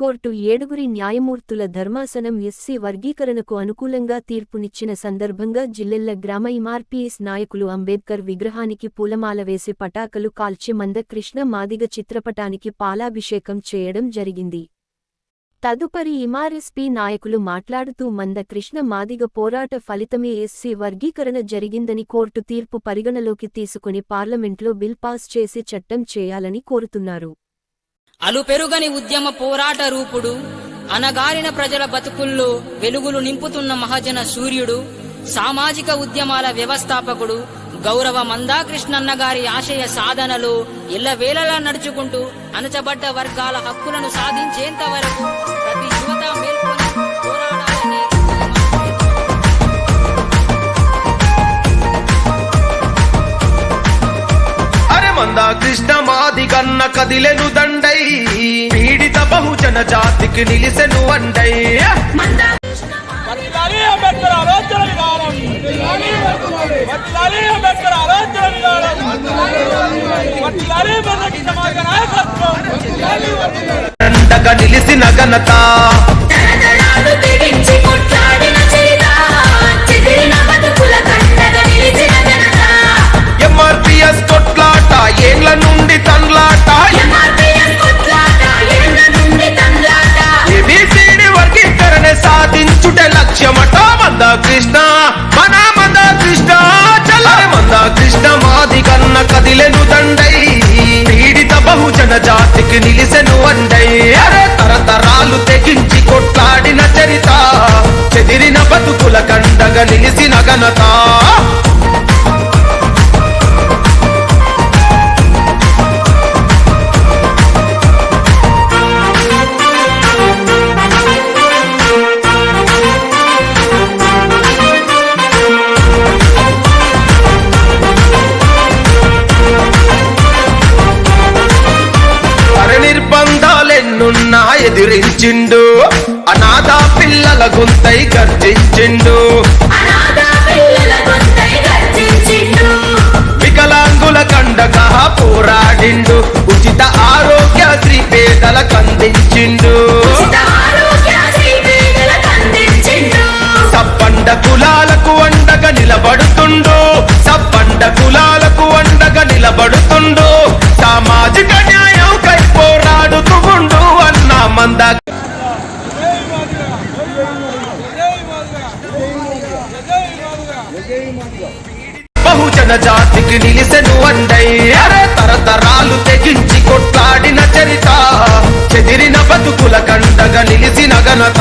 Supreme court ఏడుగురి న్యాయమూర్తుల ధర్మాసనం SC వర్గీకరణకు అనుకూలంగా తీర్పునిచ్చిన సందర్భంగా జిల్లెళ్ళ గ్రామ ఎంఆర్పీఎస్ నాయకులు అంబేద్కర్ విగ్రహానికి పూలమాల వేసి పటాకలు కాల్చి మందకృష్ణ మాదిగ చిత్రపటానికి పాలాభిషేకం చేయడం జరిగింది. తదుపరి ఇమార్ఎస్పీ నాయకులు మాట్లాడుతూ మందకృష్ణ మాదిగ పోరాట ఫలితమే ఎస్సీ వర్గీకరణ జరిగిందని కోర్టు తీర్పు పరిగణలోకి తీసుకుని పార్లమెంట్లో బిల్ పాస్ చేసి చట్టం చేయాలని కోరుతున్నారు. అలుపెరుగని ఉద్యమ పోరాట రూపుడు అనగారిన ప్రజల బతుకుల్లో వెలుగులు నింపుతున్న మహాజన సూర్యుడు సామాజిక ఉద్యమాల వ్యవస్థాపకుడు గౌరవ మందాకృష్ణన్న గారి ఆశయ సాధనలో ఎల్లవేళలా నడుచుకుంటూ అణచబడ్డ వర్గాల హక్కులను సాధించేంత వరకు మందా కృష్ణ మాది గన్న కదిలెను దండై. పీడిత బహుజన జాతికి నిలిసెను అండై వర్ధిల్లాలి అంబేద్కర్ ఆలోచన విధానం. నిలిసిన బహుజన జాతికి నిలిసెను అండై తరతరాలు తెగించి కొట్లాడిన చరిత. చెదిరిన బతుకుల కండగా నిలిసిన ఘనత.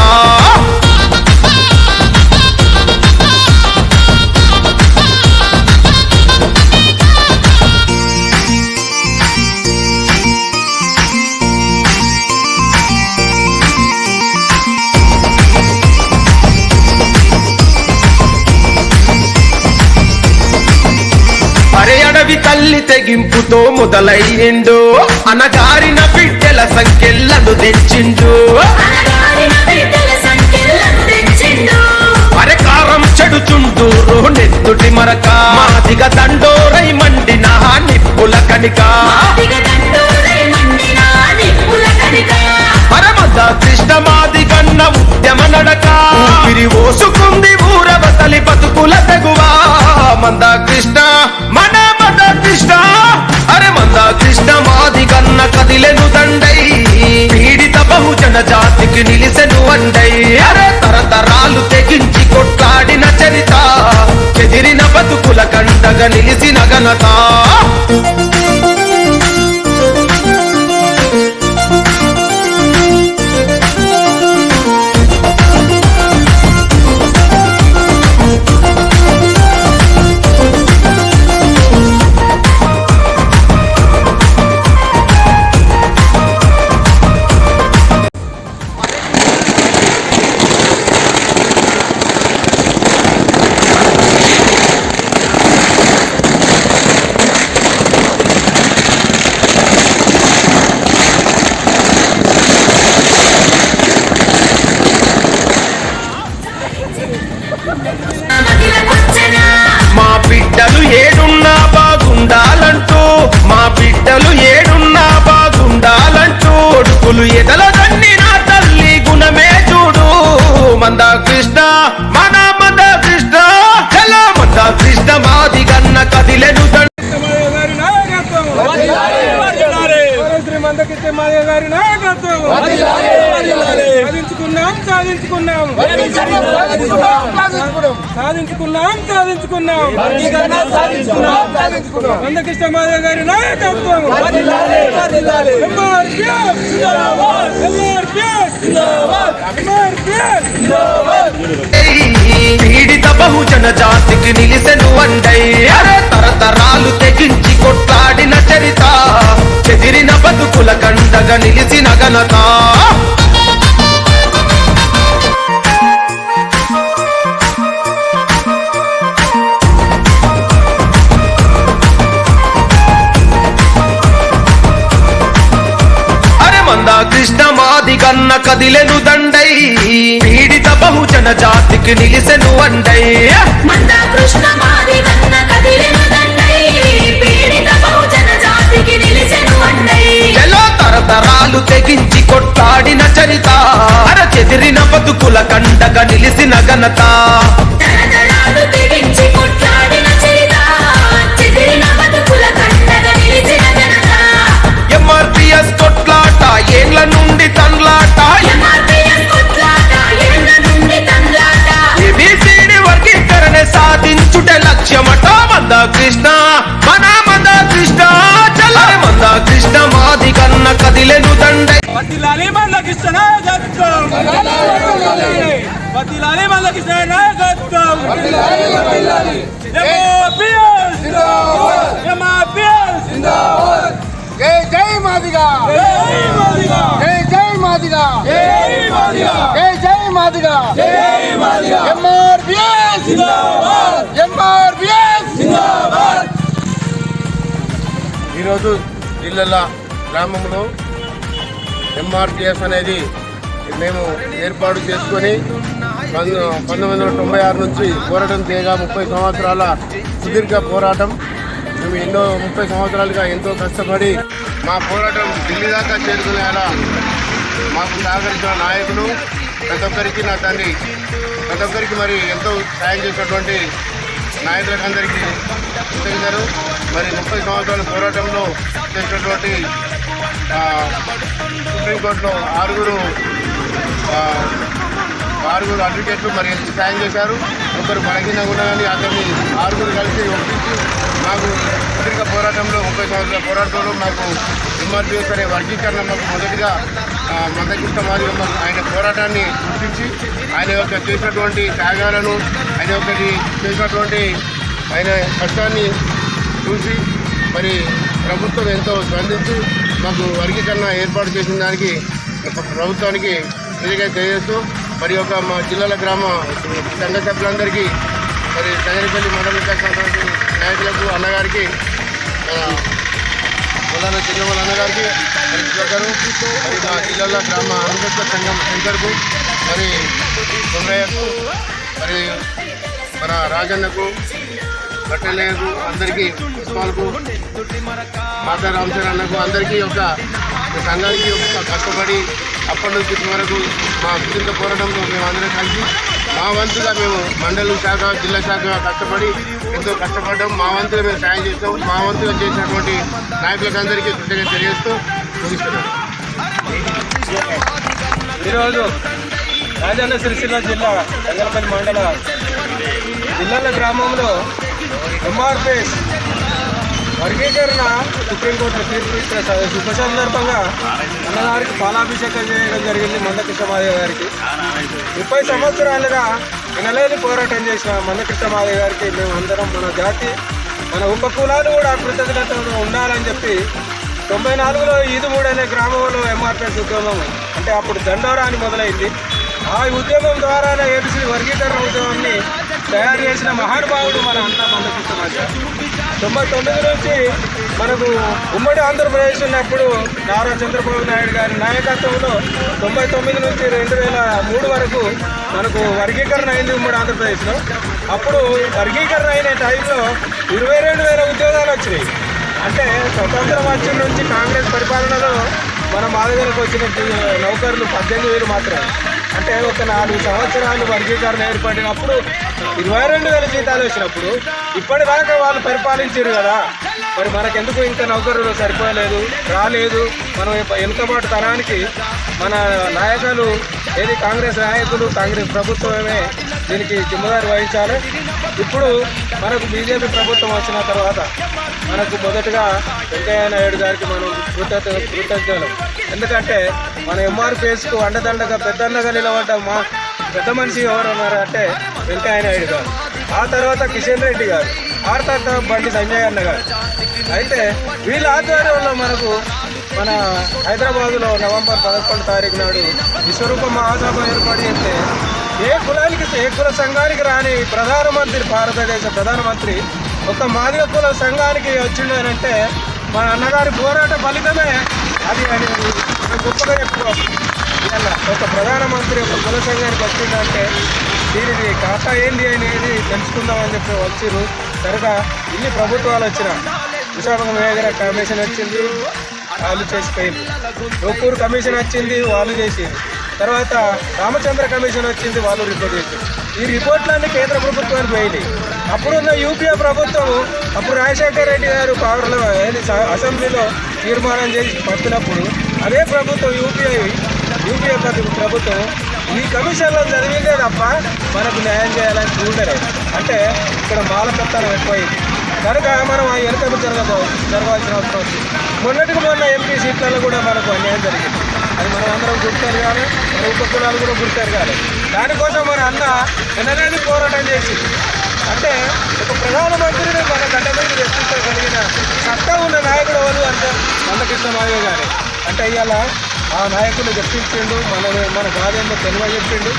తెగింపుతో మొదలయ్యిండు. అనగారిన బిడ్డల సంఖ్యలను తెచ్చిండు. అనగారిన బిడ్డల సంఖ్యలను తెచ్చిండు. అరే కారం చెడుచుండూరు నెత్తుటి మరక. మాదిగ దండోరై మండిన పులు ఎదల సాధించుకున్నాం సాధించుకున్నాం. మందకృష్ణ మాదయ్య గారి నాయకత్వం. పీడిత బహుజన జాతికి నిలిసెను అరే తరతరాలు తెగించి కొట్లాడిన చరిత. చెదిరిన బతుకుల కండగా నిలిచిన ఘనత. గన్న కదిలెను దండై పీడిత బహుజన జాతికి నిలిసెను వండై మంద కృష్ణ మాది వన్న కదిలిన దండై పీడిత బహుజన జాతికి నిలిసెను వండై ఎలా తరతరాలు తెగించి కొట్లాడిన చరిత అర చెదిరిన బతుకుల కండగా నిలిసిన ఘనత. వదిలాలి నాయకత్వం వదిలాలి మందకృష్ణ నాయకత్వం జై జై మాదిగా జై జై మాదిగా జై జై మాదిగా జై మాదిగా ఈరోజు ఇళ్ళ గ్రామంలో ఎంఆర్పిఎస్ అనేది మేము ఏర్పాటు చేసుకొని పంతొమ్మిది వందల తొంభై ఆరు నుంచి పోరాటం చేయగా ముప్పై సంవత్సరాల సుదీర్ఘ పోరాటం. మేము ఎన్నో ముప్పై సంవత్సరాలుగా ఎంతో కష్టపడి మా పోరాటం ఢిల్లీ దాకా చేరుకునేలా మాకు సహకరించిన నాయకులు ప్రతి ఒక్కరికి నా తండ్రి ప్రతి ఒక్కరికి మరి ఎంతో సాయం చేసినటువంటి నాయకులకు అందరికీ కృతజ్ఞతలు. మరి ముప్పై సంవత్సరాల పోరాటంలో చేసినటువంటి సుప్రీంకోర్టులో ఆరుగురు ఆరుగురు అడ్వకేట్లు మరి ఎంత సాయం చేశారు. ఒకరు బలహీనంగా ఉన్నా అతన్ని ఆరుగురు కలిసి ఒప్పించి మాకు సుదీర్ఘ పోరాటంలో ముప్పై సంవత్సరాల పోరాటంలో మాకు ఎంఆర్పిఎస్ అనే వర్గీకరణ మాకు మొదటిగా ఆ, మందకృష్ణ మాదిరి మాకు ఆయన పోరాటాన్ని గుర్తించి ఆయన యొక్క చేసినటువంటి త్యాగాలను ఆయన ఒకటి చేసినటువంటి ఆయన కష్టాన్ని చూసి మరి ప్రభుత్వం ఎంతో స్పందించి మాకు వర్గీకరణ ఏర్పాటు చేసిన దానికి ప్రభుత్వానికి నిజంగా తెలియజేస్తూ మరి ఒక మా జిల్లాల గ్రామ సంఘ సభ్యులందరికీ మరి సంగరిపల్లి మండల వికాస్ నాయకులకు అన్నగారికి ఆ, ప్రధాన చిన్నవాళ్ళ అన్నగారికి మరి గారు మా జిల్లాల గ్రామ అంబేద్కర్ సంఘం శంకర్కు మరి సుందరయ్యకు మరి మన రాజన్నకు పట్టెలకు అందరికీ పుష్పాలకు మాతా రామచరణకు అందరికీ ఒక సంఘానికి ఒక కష్టపడి అప్పటి నుంచి వరకు మా సుదీర్ఘ పోరాటంలో మేము అందరం కలిసి మా వంతుగా మేము మండలం శాఖ జిల్లా శాఖ కష్టపడి ఎంతో కష్టపడ్డాం. మా వంతుగా మేము సాయం చేస్తాం మా వంతుగా చేసినటువంటి నాయకులకు అందరికీ కృతజ్ఞత తెలియజేస్తూ ముగిస్తున్నాం ఈరోజు రాజన్న సిరిసిల్ల జిల్లా రంగనపల్లి మండల జిల్లాల గ్రామంలో ఎంఆర్పీఎస్ వర్గీకరణ సుప్రీంకోర్టు తీర్పు ఇచ్చిన శుభ సందర్భంగా అన్నగారికి పాలాభిషేకం చేయడం జరిగింది మందకృష్ణ మాదయ్య గారికి. ముప్పై సంవత్సరాలుగా వినలేని పోరాటం చేసిన మందకృష్ణ మాదయ్య గారికి మేము అందరం మన జాతి మన ఉపకులాలు కూడా కృతజ్ఞతలు ఉండాలని చెప్పి తొంభై నాలుగులో ఈదుమూడు అనే గ్రామంలో ఎంఆర్పిఎస్ ఉద్యమం అంటే అప్పుడు దండోరా అని మొదలైంది. ఆ ఉద్యమం ద్వారానే ఏబిసి వర్గీకరణ ఉద్యమాన్ని తయారు చేసిన మహానుభావుడు మన అన్న మందకృష్ణ మాదయ్య తొంభై తొమ్మిది నుంచి మనకు ఉమ్మడి ఆంధ్రప్రదేశ్ ఉన్నప్పుడు నారా చంద్రబాబు నాయుడు గారి నాయకత్వంలో తొంభై తొమ్మిది నుంచి రెండు వేల మూడు వరకు మనకు వర్గీకరణ అయింది ఉమ్మడి ఆంధ్రప్రదేశ్లో. అప్పుడు వర్గీకరణ అయిన టైంలో ఇరవై రెండు వేల ఉద్యోగాలు వచ్చినాయి. అంటే స్వతంత్రం వచ్చిన నుంచి కాంగ్రెస్ పరిపాలనలో మన మాదగలకు వచ్చిన నౌకర్లు పద్దెనిమిది వేలు మాత్రమే. అంటే ఒక నాలుగు సంవత్సరాలు వర్గీకరణ ఏర్పడినప్పుడు ఇరవై రెండు వేల జీతాలు వచ్చినప్పుడు ఇప్పటిదాకా వాళ్ళు పరిపాలించారు కదా. మరి మనకెందుకు ఇంకా నౌకరులు సరిపోలేదు రాలేదు? మనం వెనుకబాటు తరానికి మన నాయకులు ఏది కాంగ్రెస్ నాయకులు కాంగ్రెస్ ప్రభుత్వమే దీనికి జిమ్మదారి వహించాలి. ఇప్పుడు మనకు బీజేపీ ప్రభుత్వం వచ్చిన తర్వాత మనకు మొదటగా వెంకయ్య నాయుడు గారికి మనం కృతజ్ఞ కృతజ్ఞతలు ఎందుకంటే మన ఎంఆర్పిఎస్కు అండదండగా పెద్దన్నగా నిలబడ్డ మా పెద్ద మనిషి ఎవరు ఉన్నారు అంటే వెంకయ్య నాయుడు గారు. ఆ తర్వాత కిషన్ రెడ్డి గారు. ఆ తర్వాత బండి సంజయ్ అన్న గారు. అయితే వీళ్ళ ఆధ్వర్యంలో మనకు మన హైదరాబాదులో నవంబర్ పదకొండు తారీఖు నాడు విశ్వరూప మహాసభ ఏర్పాటు చేస్తే ఏ కులానికి ఏ కుల సంఘానికి రాని ప్రధానమంత్రి భారతదేశ ప్రధానమంత్రి ఒక మాదిగ కుల సంఘానికి వచ్చిండనంటే మన అన్నగారి పోరాట ఫలితమే అది అని గొప్పగా చెప్పుకోవాలి. ఒక ప్రధానమంత్రి ఒక కుల సంఘానికి వచ్చిందంటే దీనికి ఖాతా ఏంటి అనేది తెలుసుకుందామని చెప్పి వచ్చిర్రు. సరిగా ఇన్ని ప్రభుత్వాలు వచ్చిన విశాఖపట్నం దగ్గర కమిషన్ వచ్చింది వాళ్ళు చేసిపోయింది. లోకూరు కమిషన్ వచ్చింది వాళ్ళు చేసింది తర్వాత రామచంద్ర కమిషన్ వచ్చింది వాళ్ళు రిపోర్ట్ చేసింది ఈ రిపోర్ట్లన్నీ కేంద్ర ప్రభుత్వానికి పోయింది అప్పుడున్న యూపీఏ ప్రభుత్వం అప్పుడు రాజశేఖర రెడ్డి గారు పవర్లో అసెంబ్లీలో తీర్మానం చేసి పంపినప్పుడు అదే ప్రభుత్వం యూపీఐ యూపీఏ ప్రభుత్వం ఈ కమిషన్లో చదివిందే తప్ప మనకు న్యాయం చేయాలని చూడలేదు. అంటే ఇక్కడ మాలకత్తానం ఎక్కువైంది కనుక మనం ఆ వెనుకకు జరగదు జరగాల్సిన అవసరం వచ్చింది మొన్నటికి మొన్న ఎంపీ సీట్లలో కూడా మనకు అన్యాయం జరిగింది. అది మనం అందరం గుర్తారు కానీ మన ఉపకులాలు కూడా గుర్తారు కానీ దానికోసం మన అన్న ఎన్ననేది పోరాటం చేసింది అంటే ఒక ప్రధానమంత్రిని మన గడ్డ మీద వ్యక్తిత్వగలిగిన సత్తా ఉన్న నాయకుడు ఎవరు అంటే మందకృష్ణ మాయ గారు. అంటే ఇవాళ ఆ నాయకులు చెప్పించిండు మన మన బాధ ఏందో తెలివ చెప్పిండు.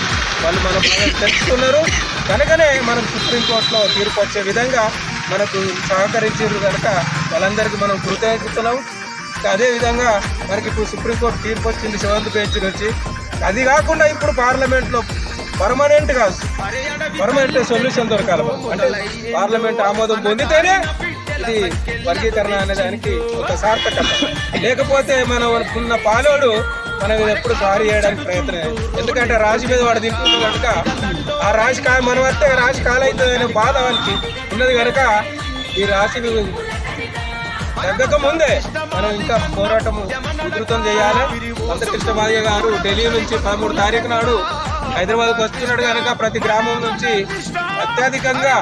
వాళ్ళు మన బాధ తెలుసుకున్నారు. కనుకనే మనం సుప్రీంకోర్టులో తీర్పు వచ్చే విధంగా మనకు సహకరించారు కనుక వాళ్ళందరికీ మనం కృతజ్ఞతలం. అదే విధంగా మనకి ఇప్పుడు సుప్రీంకోర్టు తీర్పు వచ్చింది సెవెంత్ బెంచ్ నుంచి. అది కాకుండా ఇప్పుడు పార్లమెంట్లో పర్మనెంట్గా పర్మనెంట్ సొల్యూషన్ దొరకాలి. అంటే పార్లమెంట్ ఆమోదం పొందితేనే ఇది వర్గీకరణ అనే దానికి ఒక సార్థకత. లేకపోతే మనం ఉన్న పాలోడు మనం ఇది ఎప్పుడు సారీ చేయడానికి ప్రయత్నం ఎందుకంటే రాజు మీద వాడు దింపుతుంది కనుక ఆ రాజు కా మనం వస్తే రాజు కాలవుతుంది అనే బాధ వాళ్ళకి ఉన్నది కనుక ఈ రాశిని తగ్గక ముందే మనం ఇంకా పోరాటం ఉధృతం చేయాలి. అంతకృష్ణ బాధ్య గారు ఢిల్లీ నుంచి పదమూడు తారీఖు నాడు హైదరాబాద్కు వస్తున్నాడు కనుక ప్రతి గ్రామం నుంచి అత్యధికంగా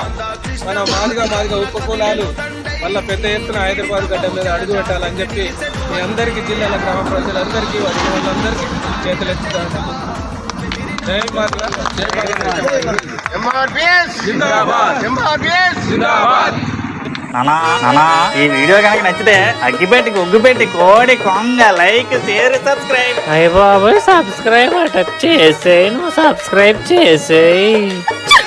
మన మాదిగ మాదిగ ఉపకులాలు మళ్ళీ పెద్ద ఎత్తున హైదరాబాద్ గడ్డ మీద అడుగు పెట్టాలని చెప్పి మీ అందరికీ జిల్లాల గ్రామ ప్రజలందరికీ వచ్చిన వాళ్ళందరికీ చేతులెత్తుతాను. జై మాదిగ జై మాదిగ ఎంఆర్పిఎస్ జిందాబాద్. ఎంఆర్పిఎస్ జిందాబాద్. నానా నానా ఈ వీడియో కనుక నచ్చితే అగ్గిపెట్టి ఒగ్గుపెట్టి కోడి కొంగ లైక్ షేర్ సబ్స్క్రైబ్. అయ్య బాబోయ్ సబ్స్క్రైబ్ అట. చేసేయి నువ్వు సబ్స్క్రైబ్ చేసేయి.